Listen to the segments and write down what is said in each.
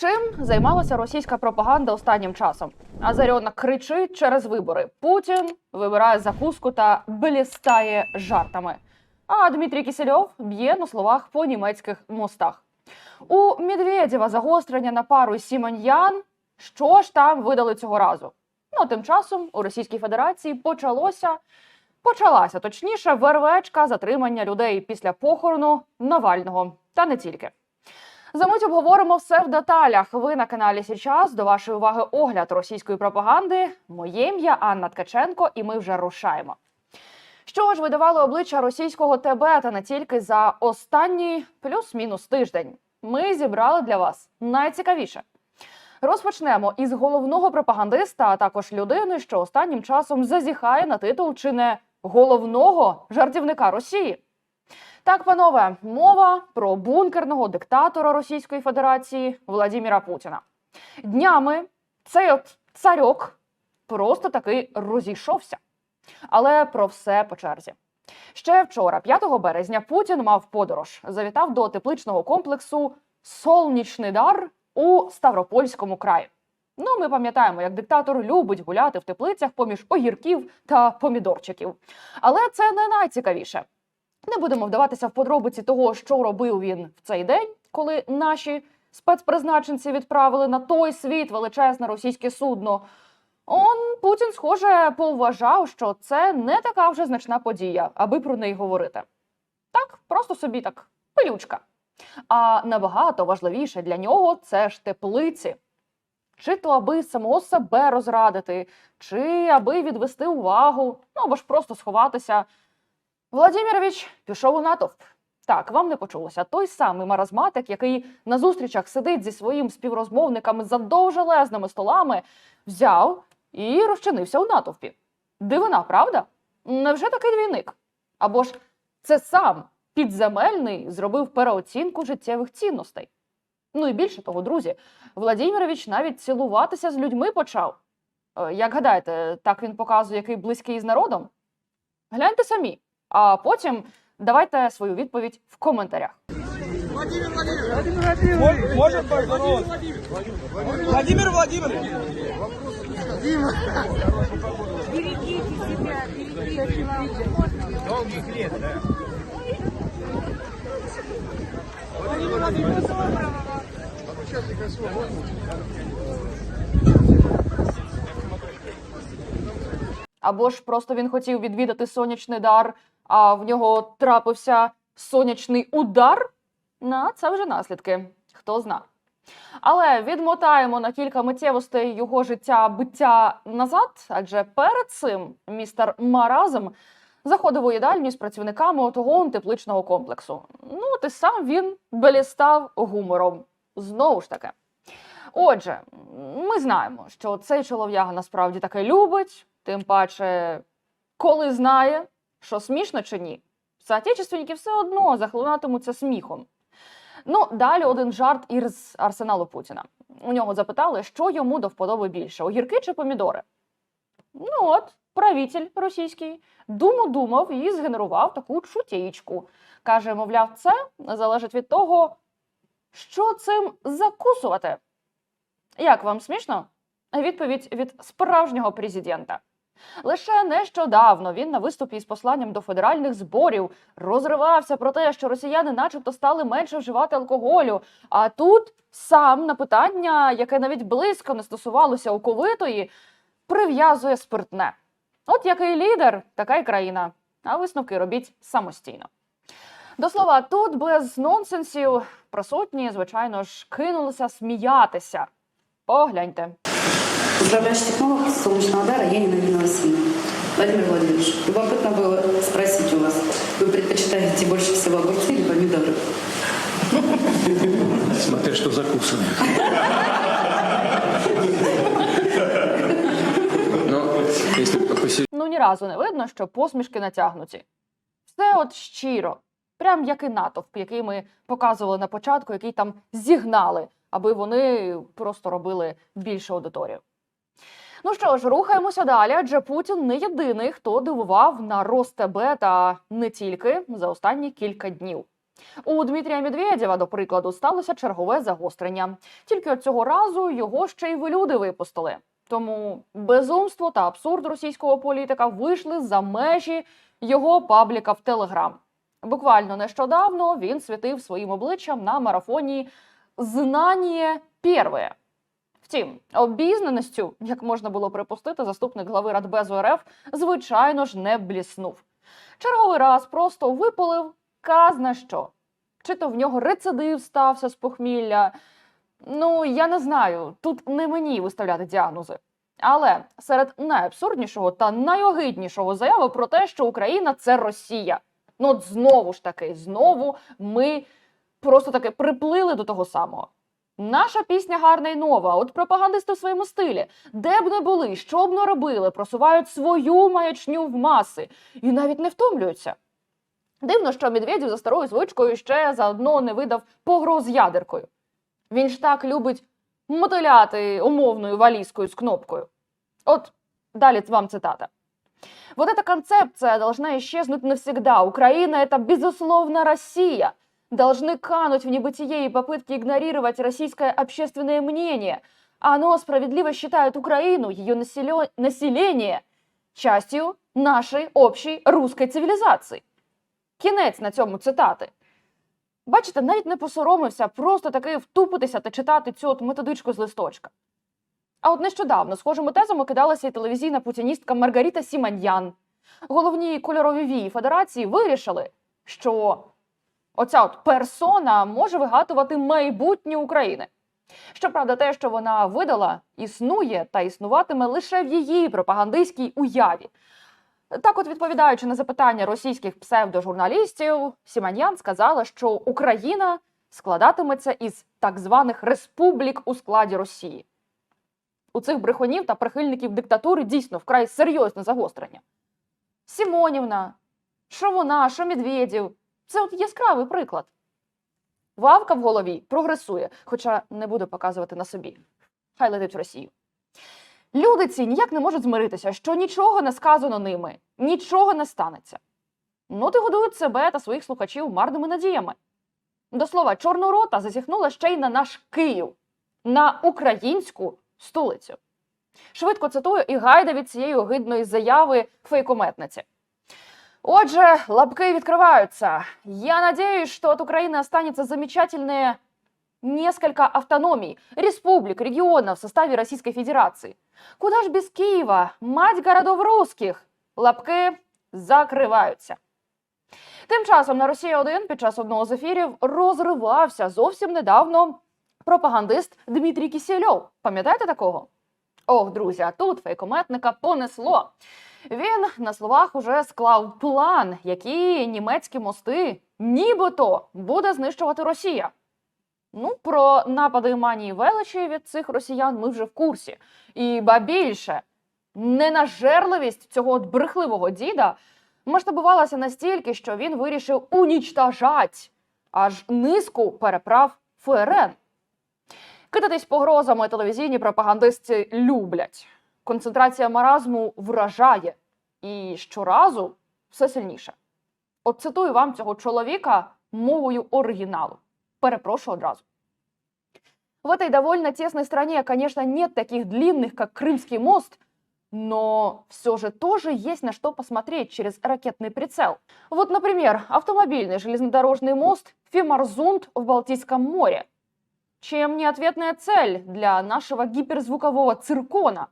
Чим займалася російська пропаганда останнім часом? Азарьона кричить через вибори. Путін вибирає закуску та блістає жартами. А Дмитрій Кісельов б'є на словах по німецьких мостах. У Медведєва загострення на пару Сімоньян. Що ж там видали цього разу? Ну, тим часом у Російській Федерації почалося почалася точніше вервечка затримання людей після похорону Навального. Та не тільки. Замить обговоримо все в деталях. Ви на каналі Січас. До вашої уваги огляд російської пропаганди. Моє ім'я Анна Ткаченко, і ми вже рушаємо. Що ж видавали обличчя російського ТБ та не тільки за останній плюс-мінус тиждень. Ми зібрали для вас найцікавіше. Розпочнемо із головного пропагандиста, а також людини, що останнім часом зазіхає на титул чи не головного жартівника Росії. Так, панове, мова про бункерного диктатора Російської Федерації Владіміра Путіна. Днями цей от царьок просто таки розійшовся. Але про все по черзі. Ще вчора, 5 березня, Путін мав подорож. Завітав до тепличного комплексу Солнічний дар у Ставропольському краї. Ну, ми пам'ятаємо, як диктатор любить гуляти в теплицях поміж огірків та помідорчиків. Але це не найцікавіше. Не будемо вдаватися в подробиці того, що робив він в цей день, коли наші спецпризначенці відправили на той світ величезне російське судно. Он Путін, схоже, повважав, що це не така вже значна подія, аби про неї говорити. Так, просто собі так пилючка. А набагато важливіше для нього це ж теплиці. Чи то аби самого себе розрадити, чи аби відвести увагу, ну або ж просто сховатися. Владимирович пішов у натовп. Так, вам не почулося. Той самий маразматик, який на зустрічах сидить зі своїм співрозмовниками за довжелезними столами, взяв і розчинився у натовпі. Дивина, правда? Невже такий двійник? Або ж це сам підземельний зробив переоцінку життєвих цінностей. Ну і більше того, друзі, Владимирович навіть цілуватися з людьми почав. Е, Як гадаєте, так він показує, який близький з народом? Гляньте самі, а потім давайте свою відповідь в коментарях. Может поздороваться? Владимир Владимирович. Берегите себя, берегите вам. Долгих лет, да. Або ж просто він хотів відвідати сонячний дар, а в нього трапився сонячний удар. На це вже наслідки. Хто зна. Але відмотаємо на кілька миттєвостей його життя биття назад, адже перед цим містер Маразм заходив у їдальню з працівниками того тепличного комплексу. Ну, і сам він белістав гумором. Знову ж таки. Отже, ми знаємо, що цей чолов'яга насправді таке любить, тим паче, коли знає, що смішно чи ні, соотечественники все одно захлинатимуться сміхом. Ну, далі один жарт із арсеналу Путіна. У нього запитали, що йому до вподоби більше: огірки чи помідори? Ну от, правитель російський думав, думав і згенерував таку чутєєчку. Каже, мовляв, це залежить від того, що цим закусувати. Як вам смішно? Відповідь від справжнього президента. Лише нещодавно він на виступі із посланням до федеральних зборів розривався про те, що росіяни, начебто, стали менше вживати алкоголю. А тут сам на питання, яке навіть близько не стосувалося оковитої, прив'язує спиртне. От який лідер, така й країна. А висновки робіть самостійно. До слова, тут без нонсенсів присутні, звичайно ж, кинулися сміятися. Погляньте. Управляющий технолог солнечного дара Янина Ильина Васильевна. Владимир Владимирович, любопытно было спросить у вас, вы предпочитаете больше всего огурцы или помидоры? Смотря что закусано. Но если посерьезнее, Ну ні разу не видно, що посмішки натягнуті. Все от щиро, прям як і натовп, який ми показували на початку, який там зігнали, аби вони просто робили більшу аудиторію. Ну що ж, рухаємося далі, адже Путін не єдиний, хто дивував на рост ТБ та не тільки за останні кілька днів. У Дмитрія Медведєва, до прикладу, сталося чергове загострення. Тільки от цього разу його ще й люди випустили. Тому безумство та абсурд російського політика вийшли за межі його пабліка в Телеграм. Буквально нещодавно він світив своїм обличчям на марафоні «Знання перше». Втім, обізнаністю, як можна було припустити, заступник глави Радбезу РФ, звичайно ж, не бліснув. Черговий раз просто випалив казна що. Чи то в нього рецидив стався з похмілля. Ну, я не знаю, тут не мені виставляти діагнози. Але серед найабсурднішого та найогиднішого заяви про те, що Україна це Росія. Ну, от знову ж таки, знову ми просто таки приплили до того самого. Наша пісня гарна і нова. От пропагандисти в своєму стилі, де б не були, що б не робили, просувають свою маячню в маси і навіть не втомлюються. Дивно, що Медведєв за старою звичкою ще заодно не видав погроз ядеркою. Він ж так любить мотиляти умовною валізкою з кнопкою. От далі вам цитата. Вот эта концепция должна исчезнуть навсегда. Украина – это, безусловно, Россия Должны кануть в небытие и попытки игнорировать российское общественное мнение. Оно справедливо считает Украину, ее населё- население, частью нашей общей русской цивілізації. Кінець на цьому цитати. Бачите, навіть не посоромився просто таки втупитися та читати цю от методичку з листочка. А от нещодавно схожими тезами кидалася і телевізійна путіністка Маргаріта Сіманьян. Головні кольорові вії Федерації вирішили, що оця от персона може вигадувати майбутнє України. Щоправда, те, що вона видала, існує та існуватиме лише в її пропагандистській уяві. Так, от відповідаючи на запитання російських псевдожурналістів, Сіманьян сказала, що Україна складатиметься із так званих республік у складі Росії. У цих брехунів та прихильників диктатури дійсно вкрай серйозне загострення. Сімонівна, що вона, що Медведєв це от яскравий приклад. Вавка в голові прогресує, хоча не буду показувати на собі. Хай летить в Росію. Люди ці ніяк не можуть змиритися, що нічого не сказано ними, нічого не станеться. Ну, ти годують себе та своїх слухачів марними надіями. До слова, Чорнорота зазіхнула ще й на наш Київ, на українську столицю. Швидко цитую і гайда від цієї огидної заяви фейкометниці. Отже, лапки відкриваються. Я надеюсь, что от Украины останется замечательные несколько автономий, республик, регионов в составе Российской Федерации. Куда ж без Києва, мать городов русских? Лапки закриваються. Тим часом на Росія 1 під час одного з ефірів розривався зовсім недавно пропагандист Дмитрій Кісельов. Пам'ятаєте такого? Ох, друзі, а тут фейкометника понесло. Він на словах уже склав план, які німецькі мости нібито буде знищувати Росія. Ну, про напади манії величі від цих росіян ми вже в курсі. І ба більше, ненажерливість цього от брехливого діда масштабувалася настільки, що він вирішив унічтажать аж низку переправ ФРН. Кидатись погрозами телевізійні пропагандисти люблять Концентрація маразму вражає і щоразу все сильніше. От цитую вам цього чоловіка мовою оригіналу. Перепрошую одразу. В этой довольно тесной стране, конечно, нет таких длинных, как Крымский мост, но все же тоже есть на что посмотреть через ракетный прицел. Вот, например, автомобильный железнодорожный мост Фимарзунд в Балтийском море. Чем не ответная цель для нашего гиперзвукового циркона?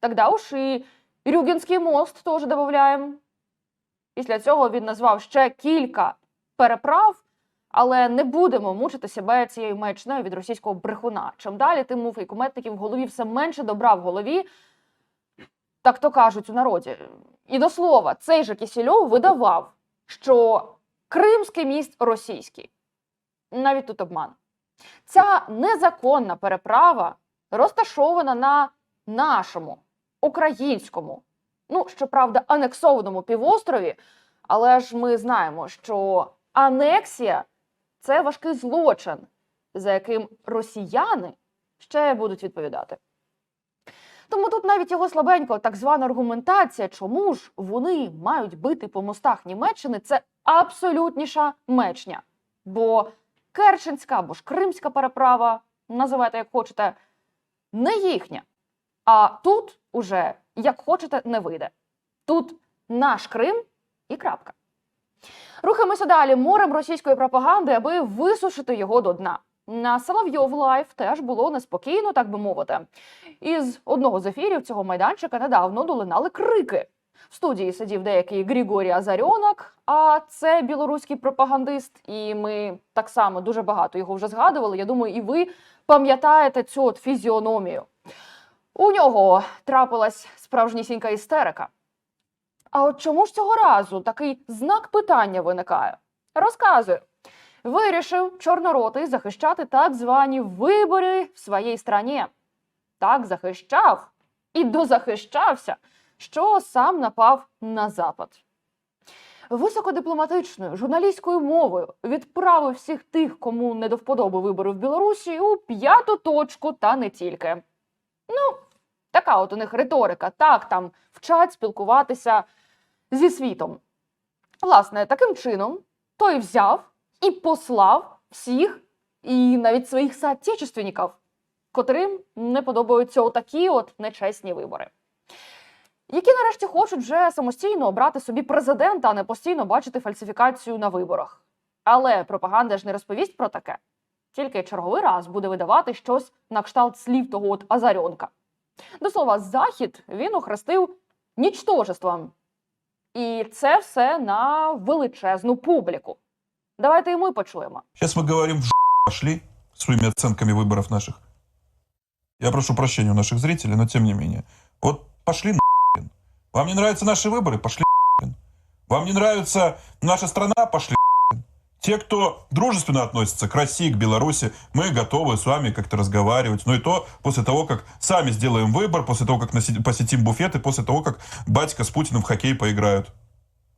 Тогда уж і Рюгенський мост теж додаємо. Після цього він назвав ще кілька переправ, але не будемо мучити себе цією маячнею від російського брехуна. Чим далі, тим у фейкометників в голові все менше добра в голові, так то кажуть у народі. І до слова, цей же Кісільов видавав, що Кримський міст російський. Навіть тут обман. Ця незаконна переправа розташована на нашому українському, ну щоправда, анексованому півострові. Але ж ми знаємо, що анексія це важкий злочин, за яким росіяни ще будуть відповідати. Тому тут навіть його слабенько так звана аргументація, чому ж вони мають бити по мостах Німеччини, це абсолютніша мечня. Бо Керченська або ж Кримська переправа, називайте як хочете, не їхня. А тут уже, як хочете, не вийде. Тут наш Крим і крапка. Рухаємося далі морем російської пропаганди, аби висушити його до дна. На Соловйов Лайф теж було неспокійно, так би мовити. Із одного з ефірів цього майданчика недавно долинали крики. В студії сидів деякий Григорій Азарьонок, а це білоруський пропагандист, і ми так само дуже багато його вже згадували. Я думаю, і ви пам'ятаєте цю от фізіономію. У нього трапилась справжнісінька істерика. А от чому ж цього разу такий знак питання виникає? Розказую. Вирішив чорноротий захищати так звані вибори в своїй страні. Так захищав і дозахищався, що сам напав на запад. Високодипломатичною журналістською мовою відправив всіх тих, кому не до вподоби вибори в Білорусі, у п'яту точку та не тільки. Ну, така от у них риторика. Так там вчать спілкуватися зі світом. Власне, таким чином той взяв і послав всіх, і навіть своїх соотечественників, котрим не подобаються отакі от нечесні вибори. Які нарешті хочуть вже самостійно обрати собі президента, а не постійно бачити фальсифікацію на виборах. Але пропаганда ж не розповість про таке Тільки черговий раз буде видавати щось на кшталт слів того от Азарьонка. До слова, захід він охрестив нічтожеством. І це все на величезну публіку. Давайте і ми почуємо. Сейчас мы говорим в пошли своими оценками выборов наших. Я прошу прощения у наших зрителей, но тем не менее. Вот пошли нахрен. Вам не нравятся наши выборы? Пошли нахрен. Вам не нравится наша страна? Пошли нахрен. Те, кто дружественно относится к России, к Беларуси, мы готовы с вами как-то разговаривать. Но и то после того, как сами сделаем выбор, после того, как наси- посетим буфет, и после того, как батька с Путиным в хоккей поиграют.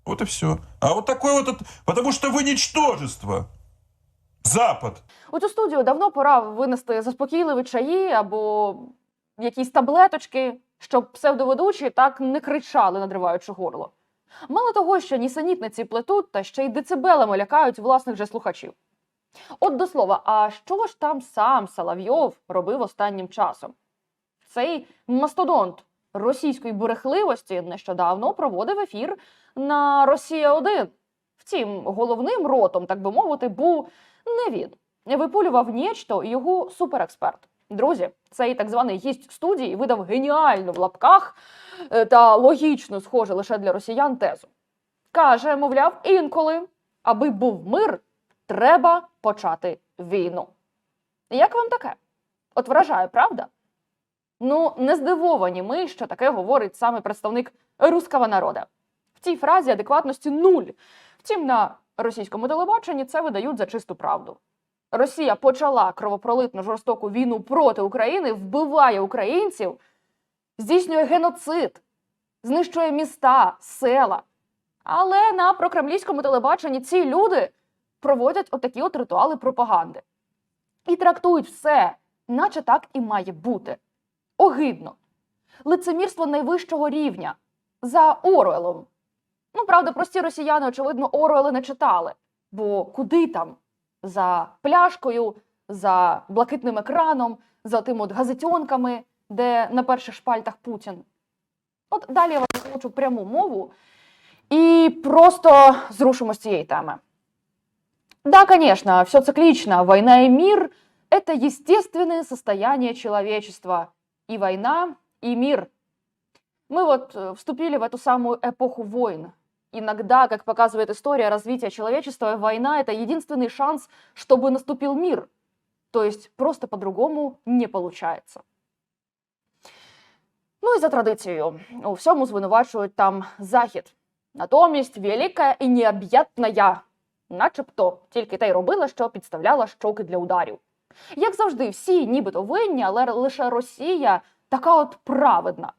Вот и все. А вот такой вот... от- Потому что вы ничтожество. Запад. У цю студію давно пора винести заспокійливі чаї або якісь таблеточки, щоб псевдоведучі так не кричали, надриваючи горло. Мало того, що нісенітниці плетуть, та ще й децибелами лякають власних же слухачів. От до слова, а що ж там сам Соловйов робив останнім часом? Цей мастодонт російської бурехливості нещодавно проводив ефір на Росія 1 Втім, головним ротом, так би мовити, був не він. Випулював нічто його суперексперт. Друзі, цей так званий гість студії видав геніальну в лапках е, та логічно схоже лише для росіян тезу. Каже, мовляв, інколи, аби був мир, треба почати війну. Як вам таке? От вражає, правда? Ну, не здивовані ми, що таке говорить саме представник руського народа. В цій фразі адекватності нуль. Втім, на російському телебаченні це видають за чисту правду. Росія почала кровопролитну жорстоку війну проти України, вбиває українців, здійснює геноцид, знищує міста, села. Але на прокремлівському телебаченні ці люди проводять отакі от ритуали пропаганди і трактують все, наче так і має бути. Огидно. Лицемірство найвищого рівня за Оруелом. Ну, правда, прості росіяни, очевидно, Оруели не читали. Бо куди там? За пляшкою, за блакитним екраном, за тим от газетьонками, де на перших шпальтах Путін. От далі я вам хочу пряму мову і просто зрушимо з цієї теми. Да, конечно, все циклично. Война и мир – это естественное состояние человечества. И война, и мир. Мы вот э, вступили в эту самую эпоху войн. Иногда, как показывает история развития человечества, война – это единственный шанс, чтобы наступил мир. То есть просто по-другому не получается. Ну і за традицією, у всьому звинувачують там Захід. Натомість велика і необ'ятна я, начебто тільки те й робила, що підставляла щоки для ударів. Як завжди, всі нібито винні, але лише Росія така от праведна.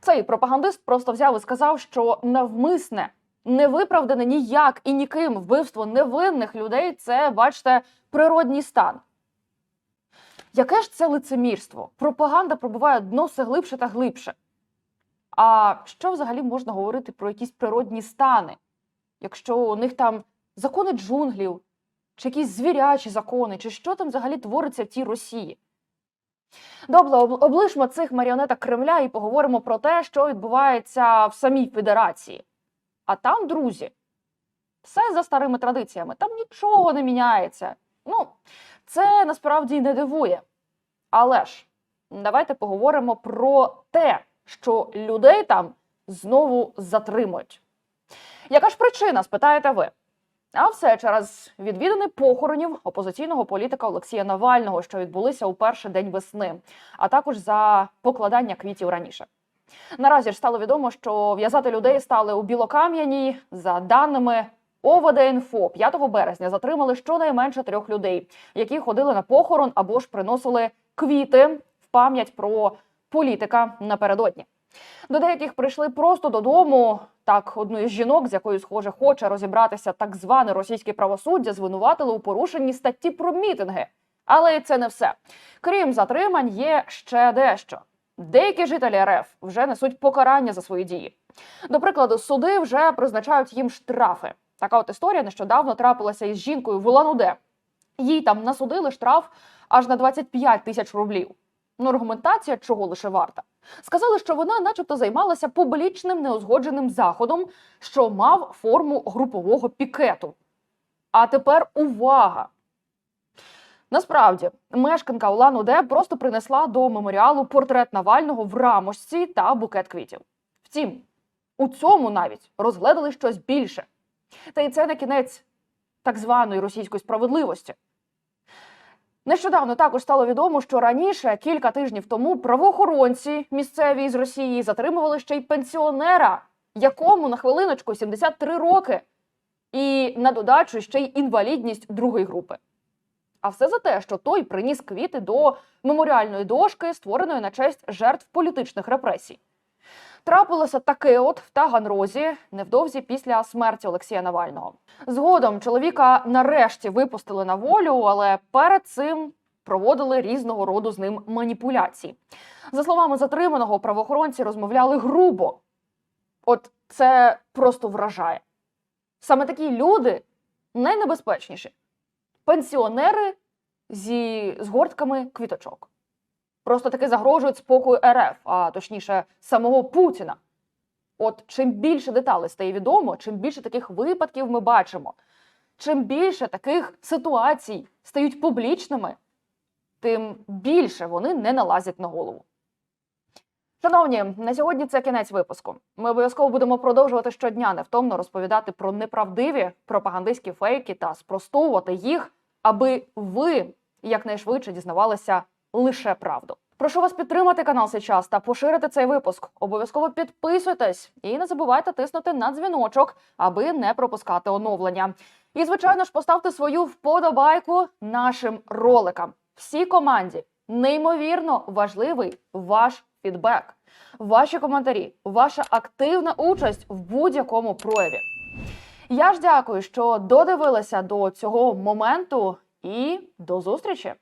Цей пропагандист просто взяв і сказав, що навмисне, невиправдане ніяк і ніким вбивство невинних людей це, бачите, природній стан. Яке ж це лицемірство? Пропаганда пробиває дно все глибше та глибше. А що взагалі можна говорити про якісь природні стани, якщо у них там закони джунглів, чи якісь звірячі закони, чи що там взагалі твориться в тій Росії. Добре, облишмо цих маріонеток Кремля і поговоримо про те, що відбувається в самій Федерації. А там, друзі, все за старими традиціями, там нічого не міняється. Ну, це насправді не дивує. Але ж давайте поговоримо про те, що людей там знову затримують. Яка ж причина, спитаєте ви? А все через відвідини похоронів опозиційного політика Олексія Навального, що відбулися у перший день весни, а також за покладання квітів раніше. Наразі ж стало відомо, що в'язати людей стали у Білокам'яній. За даними ОВД-інфо, 5 березня затримали щонайменше трьох людей, які ходили на похорон або ж приносили квіти в пам'ять про політика напередодні. До деяких прийшли просто додому. Так, одну із жінок, з якою, схоже, хоче розібратися так зване російське правосуддя, звинуватили у порушенні статті про мітинги. Але це не все. Крім затримань, є ще дещо. Деякі жителі РФ вже несуть покарання за свої дії. До прикладу, суди вже призначають їм штрафи. Така от історія нещодавно трапилася із жінкою в Улан-Удэ. Їй там насудили штраф аж на 25 тисяч рублів. Ну, аргументація чого лише варта. Сказали, що вона, начебто, займалася публічним неузгодженим заходом, що мав форму групового пікету. А тепер увага! Насправді, мешканка Улан-Удэ просто принесла до меморіалу портрет Навального в рамочці та букет квітів. Втім, у цьому навіть розгледали щось більше. Та й це на кінець так званої російської справедливості. Нещодавно також стало відомо, що раніше, кілька тижнів тому, правоохоронці місцеві з Росії затримували ще й пенсіонера, якому на хвилиночку 73 роки, і на додачу ще й інвалідність другої групи. А все за те, що той приніс квіти до меморіальної дошки, створеної на честь жертв політичних репресій. Трапилося таке от в Таганрозі невдовзі після смерті Олексія Навального. Згодом чоловіка нарешті випустили на волю, але перед цим проводили різного роду з ним маніпуляції. За словами затриманого, правоохоронці розмовляли грубо. От це просто вражає. Саме такі люди найнебезпечніші пенсіонери зі згортками квіточок. Просто таки загрожують спокою РФ, а точніше, самого Путіна. От чим більше деталей стає відомо, чим більше таких випадків ми бачимо, чим більше таких ситуацій стають публічними, тим більше вони не налазять на голову. Шановні, на сьогодні це кінець випуску. Ми обов'язково будемо продовжувати щодня невтомно розповідати про неправдиві пропагандистські фейки та спростовувати їх, аби ви якнайшвидше дізнавалися лише правду. Прошу вас підтримати канал сейчас та поширити цей випуск. Обов'язково підписуйтесь і не забувайте тиснути на дзвіночок, аби не пропускати оновлення. І, звичайно ж, поставте свою вподобайку нашим роликам. Всій команді неймовірно важливий ваш фідбек, ваші коментарі, ваша активна участь в будь-якому прояві. Я ж дякую, що додивилися до цього моменту, і до зустрічі!